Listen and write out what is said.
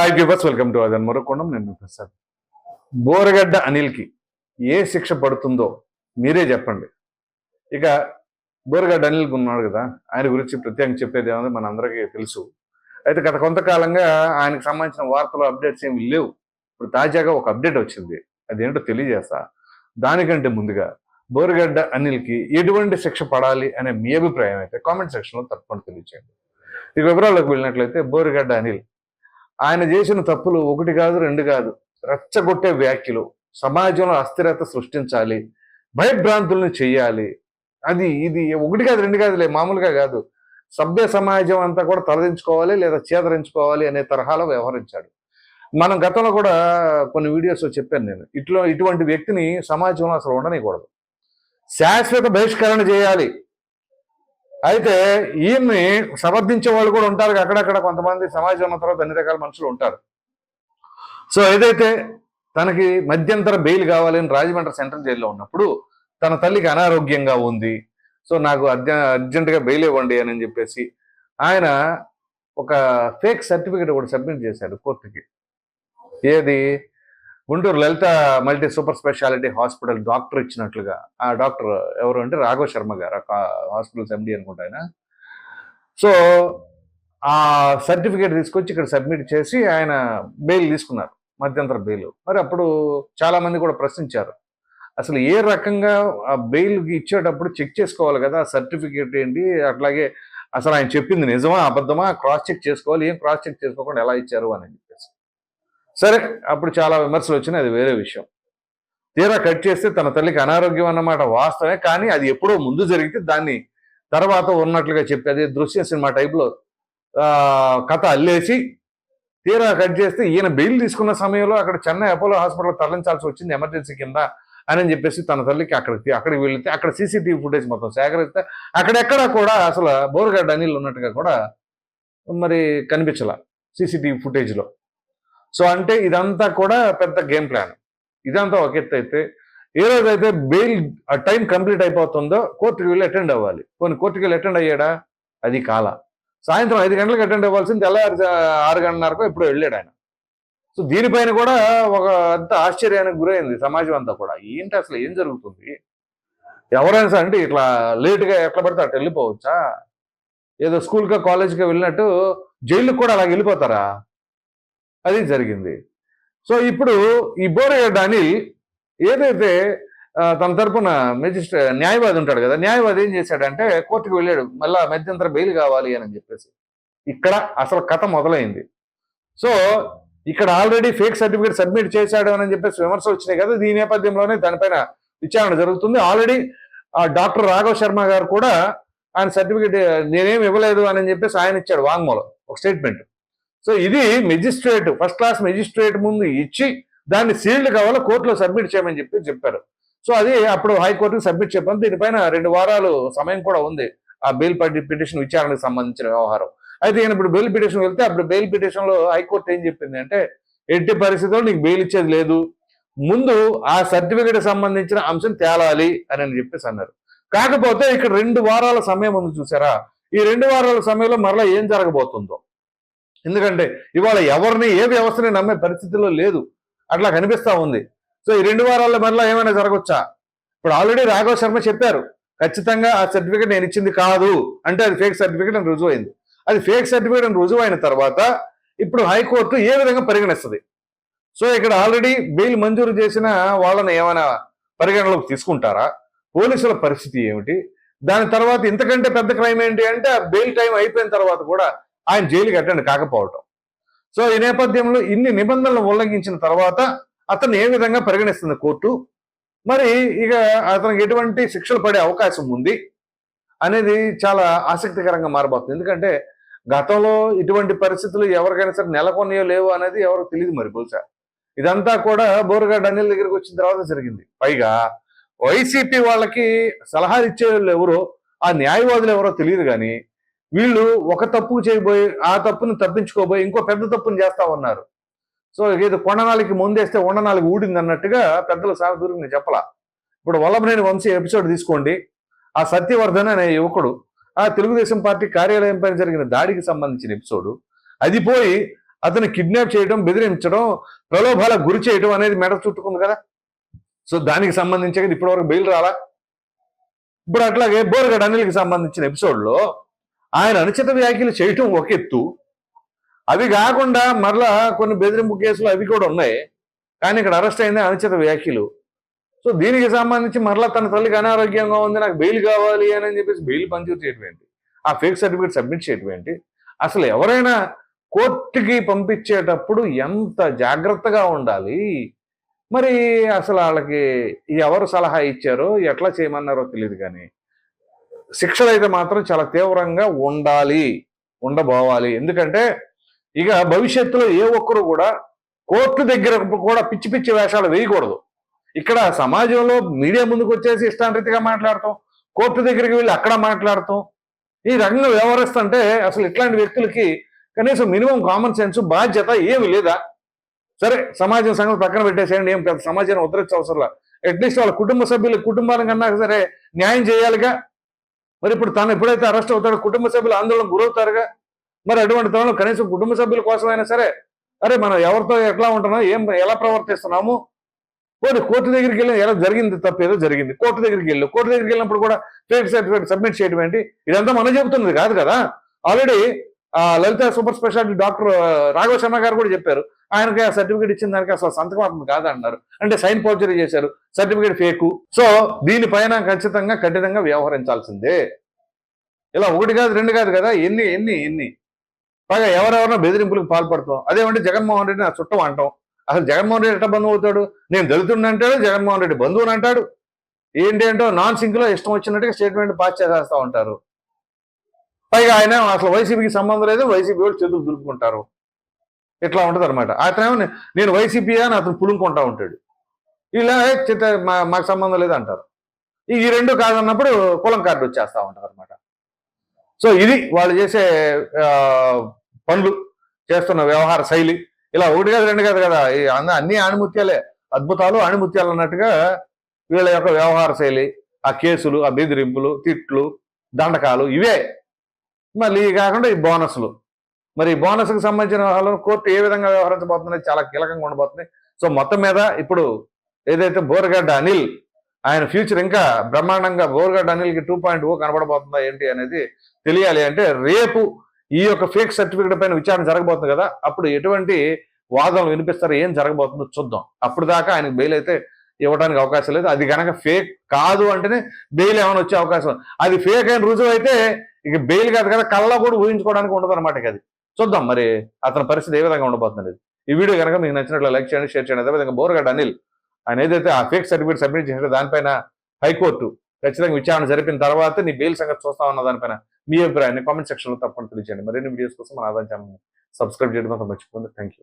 Hi viewers welcome to అదన్ మరొకొండం నేను మీ ప్రసాద్. బోరగడ్డ అనిల్కి ఏ శిక్ష పడుతుందో మీరే చెప్పండి. ఇక బోరగడ్డ అనిల్ ఉన్నాడు కదా ఆయన గురించి ప్రత్యేకంగా చెప్పేది ఏమన్నా మన అందరికీ తెలుసు. అయితే గత కొంతకాలంగా ఆయనకు సంబంధించిన వార్తలు అప్డేట్స్ ఏమి లేవు. ఇప్పుడు తాజాగా ఒక అప్డేట్ వచ్చింది. అదేంటో తెలియజేస్తా. దానికంటే ముందుగా బోరగడ్డ అనిల్కి ఎటువంటి శిక్ష పడాలి అనే మీ అభిప్రాయం అయితే కామెంట్ సెక్షన్లో తప్పకుండా తెలియజేయండి ఇక వివరాలకు వెళ్ళినట్లయితే బోరగడ్డ అనిల్ ఆయన చేసిన తప్పులు ఒకటి కాదు రెండు కాదు. రెచ్చగొట్టే వ్యాఖ్యలు. సమాజంలో అస్థిరత సృష్టించాలి. భయభ్రాంతుల్ని చేయాలి అది ఇది ఒకటి కాదు రెండు కాదులే మామూలుగా కాదు. సభ్య సమాజం అంతా కూడా తలదించుకోవాలి లేదా చేదరించుకోవాలి అనే తరహాలో వ్యవహరించాడు. మనం గతంలో కూడా కొన్ని వీడియోస్లో చెప్పాను నేను. ఇట్లో ఇటువంటి వ్యక్తిని సమాజంలో అసలు ఉండనీయకూడదు. శాశ్వత బహిష్కరణ చేయాలి. అయితే ఈయన్ని సమర్థించే వాళ్ళు కూడా ఉంటారు అక్కడక్కడ కొంతమంది సమాజం తర్వాత అన్ని రకాల మనుషులు ఉంటారు. సో ఏదైతే తనకి మధ్యంతర బెయిల్ కావాలని రాజమండ్రి సెంట్రల్ జైల్లో ఉన్నప్పుడు తన తల్లికి అనారోగ్యంగా ఉంది సో నాకు అర్జె అర్జెంటుగా బెయిల్ ఇవ్వండి అని చెప్పేసి ఆయన ఒక ఫేక్ సర్టిఫికేట్ కూడా సబ్మిట్ చేశాడు కోర్టుకి. ఏది? Guntur Lalitha multi super speciality hospital doctor ఇచ్చినట్లుగా. ఆ డాక్టర్ ఎవరు అంటే రాఘవ శర్మ గారు హాస్పిటల్స్ ఎండి అనుకుంటా ఆయన. సో ఆ సర్టిఫికేట్ తీసుకొచ్చి ఇక్కడ సబ్మిట్ చేసి ఆయన బెయిల్ తీసుకున్నారు మధ్యంతర బెయిల్. మరి అప్పుడు చాలామంది కూడా ప్రశ్నించారు. అసలు ఏ రకంగా ఆ బెయిల్ ఇచ్చేటప్పుడు చెక్ చేసుకోవాలి కదా ఆ సర్టిఫికేట్ ఏంటి? అట్లాగే అసలు ఆయన చెప్పింది నిజమా అబద్ధమా క్రాస్ చెక్ చేసుకోవాలి ఏం క్రాస్ చెక్ చేసుకోకుండా ఎలా ఇచ్చారు అని సరే అప్పుడు చాలా విమర్శలు వచ్చినాయి అది వేరే విషయం. తీరా కట్ చేస్తే తన తల్లికి అనారోగ్యం అన్నమాట వాస్తవమే కానీ అది ఎప్పుడో ముందు జరిగితే దాన్ని తర్వాత ఉన్నట్లుగా చెప్పి అది దృశ్య సినిమా టైప్లో కథ అల్లేసి తీరా కట్ చేస్తే ఈయన బెయిల్ తీసుకున్న సమయంలో అక్కడ చెన్నై అపోలో హాస్పిటల్ తరలించాల్సి వచ్చింది ఎమర్జెన్సీ కింద అని చెప్పేసి తన తల్లికి అక్కడికి అక్కడికి వెళితే అక్కడ సీసీటీవీ ఫుటేజ్ మొత్తం సేకరిస్తే అక్కడెక్కడ కూడా అసలు బోరుగడ్డ అనిల్ ఉన్నట్టుగా కూడా మరి కనిపించాల సీసీటీవీ ఫుటేజ్లో. సో అంటే ఇదంతా కూడా పెద్ద గేమ్ ప్లాన్ ఇదంతా ఒక ఎత్తు అయితే ఏ రోజైతే బెయిల్ ఆ టైం కంప్లీట్ అయిపోతుందో కోర్టుకి వెళ్ళి అటెండ్ అవ్వాలి. కొన్ని కోర్టుకి వెళ్ళి అటెండ్ అయ్యాడా? అది కాల. సాయంత్రం ఐదు గంటలకు అటెండ్ అవ్వాల్సింది తెల్లారి ఆరు గంటన్నరకు ఇప్పుడు వెళ్ళాడు ఆయన. సో దీనిపైన కూడా ఒక అంత ఆశ్చర్యానికి గురైంది సమాజం అంతా కూడా. ఏంటి అసలు ఏం జరుగుతుంది? ఎవరైనా సరే అంటే ఇట్లా లేటుగా ఎట్లా పడితే అట్లా వెళ్ళిపోవచ్చా? ఏదో స్కూల్గా కాలేజ్గా వెళ్ళినట్టు జైలుకి కూడా అలా వెళ్ళిపోతారా? అది జరిగింది. సో ఇప్పుడు ఈ బోరయ్య డానిల్ ఏదైతే తన తరపున మెజిస్ట్రే న్యాయవాది ఉంటాడు కదా న్యాయవాది ఏం చేశాడంటే కోర్టుకు వెళ్ళాడు మళ్ళా మధ్యంతర బెయిల్ కావాలి అని చెప్పేసి. ఇక్కడ అసలు కథ మొదలైంది. సో ఇక్కడ ఆల్రెడీ ఫేక్ సర్టిఫికేట్ సబ్మిట్ చేశాడు అని చెప్పేసి విమర్శలు వచ్చినాయి కదా దీని నేపథ్యంలోనే దానిపైన విచారణ జరుగుతుంది. ఆల్రెడీ ఆ డాక్టర్ రాఘవ్ శర్మ గారు కూడా ఆయన సర్టిఫికేట్ నేనేం ఇవ్వలేదు అని చెప్పేసి ఆయన ఇచ్చాడు వాంగ్మూలం ఒక స్టేట్మెంట్. సో ఇది మెజిస్ట్రేట్ ఫస్ట్ క్లాస్ మెజిస్ట్రేట్ ముందు ఇచ్చి దాన్ని సీల్డ్ కావాలో కోర్టులో సబ్మిట్ చేయమని చెప్పి చెప్పారు. సో అది అప్పుడు హైకోర్టుకి సబ్మిట్ చెప్పాను దీనిపైన రెండు వారాలు సమయం కూడా ఉంది ఆ బెయిల్ పిటిషన్ విచారణకు సంబంధించిన వ్యవహారం. అయితే ఈయన ఇప్పుడు బెయిల్ పిటిషన్ వెళ్తే అప్పుడు బెయిల్ పిటిషన్లో హైకోర్టు ఏం చెప్పింది అంటే ఎట్టి పరిస్థితుల్లో నీకు బెయిల్ ఇచ్చేది లేదు. ముందు ఆ సర్టిఫికేట్ సంబంధించిన అంశం తేలాలి అని అని చెప్పేసి అన్నారు. కాకపోతే ఇక్కడ రెండు వారాల సమయం ఉంది చూసారా? ఈ రెండు వారాల సమయంలో మరలా ఏం జరగబోతుందో? ఎందుకంటే ఇవాళ ఎవరిని ఏ వ్యవస్థని నమ్మే పరిస్థితిలో లేదు. అట్లా కనిపిస్తా ఉంది. సో ఈ రెండు వారాల్లో మరలా ఏమైనా జరగవచ్చా ఇప్పుడు ఆల్రెడీ రాఘవ శర్మ చెప్పారు ఖచ్చితంగా ఆ సర్టిఫికేట్ నేను ఇచ్చింది కాదు. అంటే అది ఫేక్ సర్టిఫికేట్ అని రుజువు అయింది అది ఫేక్ సర్టిఫికేట్ అని రుజువు అయిన తర్వాత ఇప్పుడు హైకోర్టు ఏ విధంగా పరిగణిస్తుంది? సో ఇక్కడ ఆల్రెడీ బెయిల్ మంజూరు చేసిన వాళ్ళని ఏమైనా పరిగణలోకి తీసుకుంటారా? పోలీసుల పరిస్థితి ఏమిటి? దాని తర్వాత ఇంతకంటే పెద్ద క్రైమ్ ఏంటి అంటే ఆ బెయిల్ టైం అయిపోయిన తర్వాత కూడా ఆయన జైలుకి అటెండ్ కాకపోవటం. సో ఈ నేపథ్యంలో ఇన్ని నిబంధనలు ఉల్లంఘించిన తర్వాత అతను ఏ విధంగా పరిగణిస్తుంది కోర్టు? మరి ఇక అతనికి ఎటువంటి శిక్షలు పడే అవకాశం ఉంది అనేది చాలా ఆసక్తికరంగా మారబోతుంది. ఎందుకంటే గతంలో ఇటువంటి పరిస్థితులు ఎవరికైనా సరే నెలకొన్నాయో లేవో అనేది ఎవరికి తెలియదు మరి బహుశా. ఇదంతా కూడా బోరుగా అనిల్ దగ్గరికి వచ్చిన తర్వాత జరిగింది. పైగా వైసీపీ వాళ్ళకి సలహాలు ఇచ్చే వాళ్ళు ఎవరో ఆ న్యాయవాదులు ఎవరో తెలియదు కానీ వీళ్ళు ఒక తప్పు చేయబోయి ఆ తప్పును తప్పించుకోబోయి ఇంకో పెద్ద తప్పుని చేస్తా ఉన్నారు. సో ఏదో కొండనాలికి ముందేస్తే ఉండనాలికి ఊడింది అన్నట్టుగా పెద్దల సాగుదూరం నేను చెప్పలా. ఇప్పుడు వల్లభనేని వంశీ ఎపిసోడ్ తీసుకోండి. ఆ సత్యవర్ధన్ అనే యువకుడు ఆ తెలుగుదేశం పార్టీ కార్యాలయం పైన జరిగిన దాడికి సంబంధించిన ఎపిసోడ్. అది పోయి అతను కిడ్నాప్ చేయడం బెదిరించడం ప్రలోభాలకు గురి చేయడం అనేది మెడ చుట్టుకుంది కదా. సో దానికి సంబంధించి కదా ఇప్పటివరకు బెయిల్ రాలా? ఇప్పుడు అట్లాగే బోరగడ్ అనిల్కి సంబంధించిన ఎపిసోడ్లో ఆయన అనుచిత వ్యాఖ్యలు చేయటం ఒక ఎత్తు. అవి కాకుండా మరలా కొన్ని బెదిరింపు కేసులు అవి కూడా ఉన్నాయి. కానీ ఇక్కడ అరెస్ట్ అయింది అనుచిత వ్యాఖ్యలు. సో దీనికి సంబంధించి మరలా తన తల్లికి అనారోగ్యంగా ఉంది నాకు బెయిల్ కావాలి అని చెప్పేసి బెయిల్ మంజూరు చేయటమేంటి ఏంటి? ఆ ఫేక్ సర్టిఫికేట్ సబ్మిట్ చేయటమేంటి అసలు ఎవరైనా కోర్టుకి పంపించేటప్పుడు ఎంత జాగ్రత్తగా ఉండాలి? మరి అసలు వాళ్ళకి ఎవరు సలహా ఇచ్చారో ఎట్లా చేయమన్నారో తెలియదు కానీ. శిక్షలు అయితే మాత్రం చాలా తీవ్రంగా ఉండాలి ఉండబోవాలి. ఎందుకంటే ఇక భవిష్యత్తులో ఏ ఒక్కరు కూడా కోర్టు దగ్గర కూడా పిచ్చి పిచ్చి వేషాలు వేయకూడదు. ఇక్కడ సమాజంలో మీడియా ముందుకు వచ్చేసి ఇష్టాంరీతిగా మాట్లాడతాం కోర్టు దగ్గరికి వెళ్ళి అక్కడ మాట్లాడతాం. ఈ రకంగా వ్యవహరిస్తుంటే అసలు ఇట్లాంటి వ్యక్తులకి కనీసం మినిమం కామన్ సెన్స్ బాధ్యత ఏమి లేదా? సరే సమాజం సంగతి పక్కన పెట్టేసేయండి ఏం పెద్ద సమాజాన్ని ఉద్ధరించవసరం అట్లీస్ట్ వాళ్ళ కుటుంబ సభ్యులు కుటుంబాల కన్నా సరే న్యాయం చేయాలిగా. మరి ఇప్పుడు తను ఎప్పుడైతే అరెస్ట్ అవుతాడో కుటుంబ సభ్యులు ఆందోళన గురవుతారుగా? మరి అటువంటి తరుణంలో కనీసం కుటుంబ సభ్యుల కోసమైనా సరే అరే మనం ఎవరితో ఎట్లా ఉంటున్నాం ఏం ఎలా ప్రవర్తిస్తున్నాము? పోనీ కోర్టు దగ్గరికి వెళ్ళి ఎలా జరిగింది తప్పు? ఏదో జరిగింది. కోర్టు దగ్గరికి వెళ్ళి. కోర్టు దగ్గరికి వెళ్ళినప్పుడు కూడా ఫేక్ సర్టిఫికేట్ సబ్మిట్ చేయడం ఏంటి? ఇదంతా మనం చెబుతున్నది కాదు కదా? Already Lalitha super speciality doctor Raghava Sharma garu కూడా చెప్పారు. ఆయనకి ఆ సర్టిఫికేట్ ఇచ్చిన దానికి అసలు సంతకం అవుతుంది కాదు అన్నారు అంటే సైన్ పౌచరీ చేశారు. Certificate fake. సో దీనిపైన ఖచ్చితంగా కఠినంగా వ్యవహరించాల్సిందే. ఇలా ఒకటి కాదు రెండు కాదు కదా? ఎన్ని ఎన్ని ఎన్ని? పైగా ఎవరెవరినో బెదిరింపులకు పాల్పడతాం. అదేమంటే జగన్మోహన్ రెడ్డి నా చుట్టం అంటాం. అసలు జగన్మోహన్ రెడ్డి ఎట్లా బంధువు అవుతాడు? నేను దళితుడిని అంటాడు జగన్మోహన్ రెడ్డి బంధువుని అంటాడు? ఏంటి ఏంటో నాన్ సింక్లో ఇష్టం వచ్చినట్టుగా స్టేట్మెంట్ పాస్ చేసేస్తా ఉంటారు. పైగా ఆయన అసలు వైసీపీకి సంబంధం లేదు వైసీపీ వాళ్ళు చేతులు దులుపుకుంటారు. ఇట్లా ఉంటుంది అనమాట అతనేమో నేను వైసీపీ అని అతను పులుముకుంటా ఉంటాడు. ఇలా చిత్త మా- మాకు సంబంధం లేదు అంటారు ఈ రెండు కాదన్నప్పుడు కులం కార్డు వచ్చేస్తా ఉంటారు అనమాట సో ఇది వాళ్ళు చేసే పనులు చేస్తున్న వ్యవహార శైలి. ఇలా ఒకటి కాదు రెండు కాదు కదా. అన్ని ఆణిముత్యాలే అద్భుతాలు ఆణిముత్యాలు అన్నట్టుగా వీళ్ళ యొక్క వ్యవహార శైలి ఆ కేసులు ఆ బెదిరింపులు తిట్లు దండకాలు ఇవే. మళ్ళీ ఇవి కాకుండా ఈ బోనస్లు. మరి ఈ బోనస్కి సంబంధించిన వ్యవహారాలు కోర్టు ఏ విధంగా వ్యవహరించబోతుంది చాలా కీలకంగా ఉండబోతుంది. సో మొత్తం మీద ఇప్పుడు ఏదైతే బోర్గడ్డ అనిల్ ఆయన ఫ్యూచర్ ఇంకా బ్రహ్మాండంగా బోర్గడ్డ అనిల్కి టూ పాయింట్ ఓ కనబడబోతుందా ఏంటి అనేది తెలియాలి అంటే రేపు ఈ యొక్క ఫేక్ సర్టిఫికేట్ పైన విచారణ జరగబోతుంది కదా అప్పుడు ఎటువంటి వాదనలు వినిపిస్తారో ఏం జరగబోతుందో చూద్దాం. అప్పుడు దాకా ఆయనకు బెయిల్ అయితే ఇవ్వడానికి అవకాశం లేదు. అది గనక ఫేక్ కాదు అంటేనే బెయిల్ ఏమైనా వచ్చే అవకాశం. అది ఫేక్ అయిన రుజువు అయితే ఇక బెయిల్ కాదు కదా కళ్ళ కూడా ఊహించుకోవడానికి ఉండదు అనమాట అది. చూద్దాం మరి అతని పరిస్థితి ఏ విధంగా ఉండబోతుంది ఈ వీడియో కనుక మీకు నచ్చినట్లు లైక్ చేయండి షేర్ చేయండి. అదేవిధంగా బోర్గడ్ అనిల్ ఆయన ఏదైతే ఆ ఫేక్ సర్టిఫికేట్ సబ్మిట్ చేసినట్టు దానిపైన హైకోర్టు ఖచ్చితంగా విచారణ జరిపిన తర్వాత నీ బెయిల్ సంగతి చూస్తా ఉన్న దానిపైన మీ అభిప్రాయాన్ని కామెంట్ సెక్షన్లో తప్పకుండా తెలియజేయండి. మరిన్ని వీడియోస్ కోసం మన ఆదాయం ఛానల్ సబ్స్క్రైబ్ చేయడం మాత్రం మర్చిపోండి థ్యాంక్ యూ